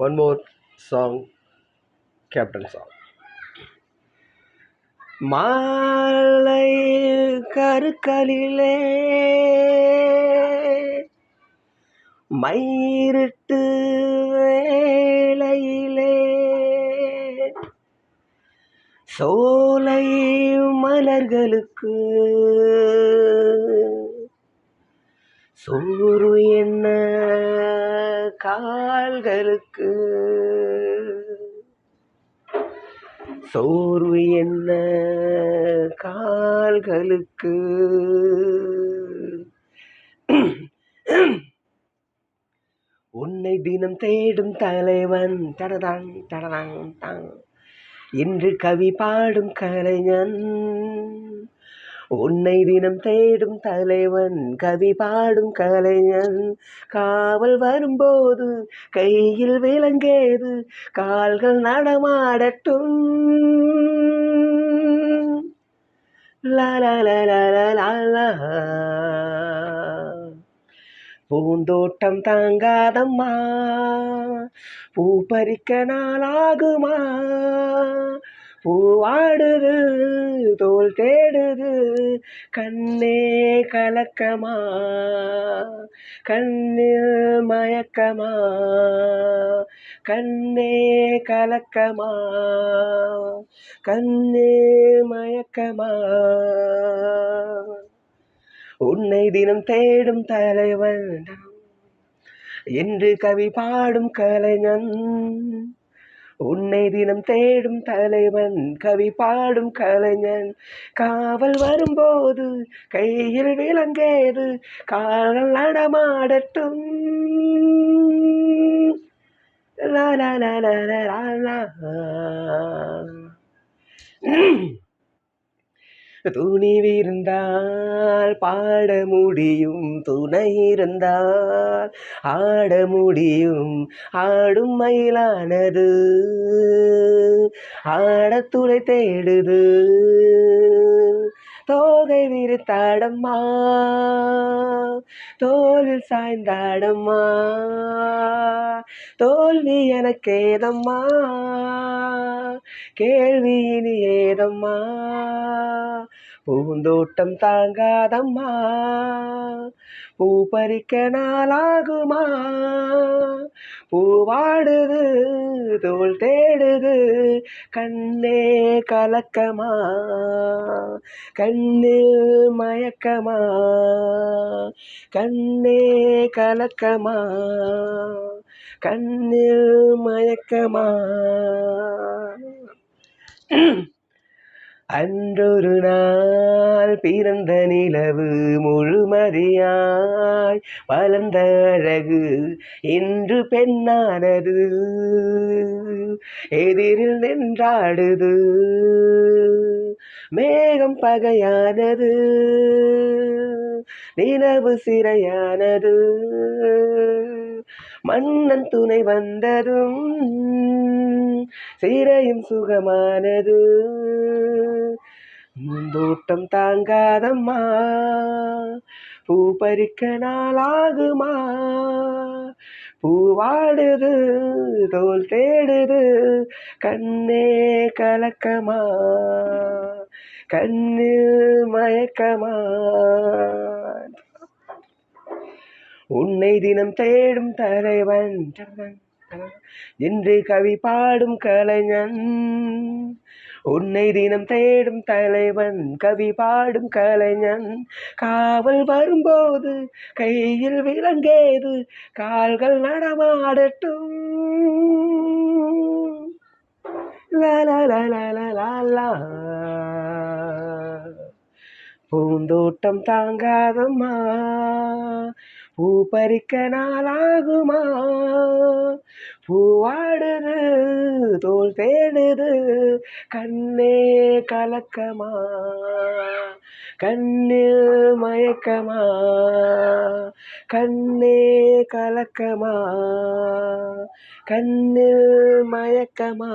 One more song captain song மாலை கருக்களிலே மயிரிட்டு வேளையிலே சோலை மலர்களுக்கு சோறு என்ன கால்களுக்கு. சோர்வு என்ன கால்களுக்கு? உன்னை தினம் தேடும் தலைவன் தடதாங் தடதாங் தாங். இன்று கவி பாடும் கலைஞன். உன்னை தினம் தேடும் தலைவன் கவி பாடும் கலைஞன். காவல் வரும்போது கையில் விளங்கேது கால்கள் நடமாடட்டும். பூந்தோட்டம் தாங்காதம்மா பூ பறிக்க நாளாகுமா. பூவாடுது தோல் தேடுது கண்ணே கலக்கமா கண்ணில் மயக்கமா கண்ணே கலக்கமா கண்ணே மயக்கமா. உன்னை தினம் தேடும் தலைவன் என்று கவி பாடும் கலைஞன் உன்னை தினம் தேடும் தலைவன் கவி பாடும் கலைஞன் காவல் வரும்போது கையில் விளங்கேது கால்கள் நடமாடட்டும் லா லா லா லா லா லா லா. துணிவிருந்தால் பாட முடியும் துணை இருந்தால் ஆட முடியும். ஆடும் மயிலானது ஆடத்துளை தேடுது. தோகை விரித்தாடம்மா தோலில் சாய்ந்தாடம்மா தோல்வி எனக்கேதம்மா. கேள்வி ஏதம்மா? பூந்தோட்டம் தாங்காதம்மா? பூ பறிக்க நாளாகுமா? பூவாடுது தோல் தேடுது கண்ணே கலக்கமா? கண்ணில் மயக்கமா? கண்ணே கலக்கமா? கண்ணில் மயக்கமா? அன்றொரு நாள் பிறந்த நிலவு முழுமதியாய் வளர்ந்த அழகு இன்று பெண்ணானது. எதிரில் நின்றாடுது மேகம் பகையானது நிலவு சிறையானது. மன்னன் துணை வந்ததும் சிறையும் சுகமானது. முந்தோட்டம் தாங்காதம்மா பூ பறிக்க நாளாகுமா? பூவாடுது தோல் தேடுது கண்ணே கலக்கமா? கண்ணு மயக்கமா? உன்னை தினம் தேடும் தலைவன். என்று கவி பாடும் கலைஞன். உன்னை தினம் தேடும் தலைவன் கவி பாடும் கலைஞன். காவல் வரும்போது கையில் விலங்கேது கால்கள் நடமாடட்டும். பூந்தோட்டம் தாங்காதம்மா. பூ பறிக்க நாளாகுமா? பூவாடுது தோல் தேடுது கண்ணே கலக்கமா? கண்ணில் மயக்கமா? கண்ணே கலக்கமா? கண்ணில் மயக்கமா?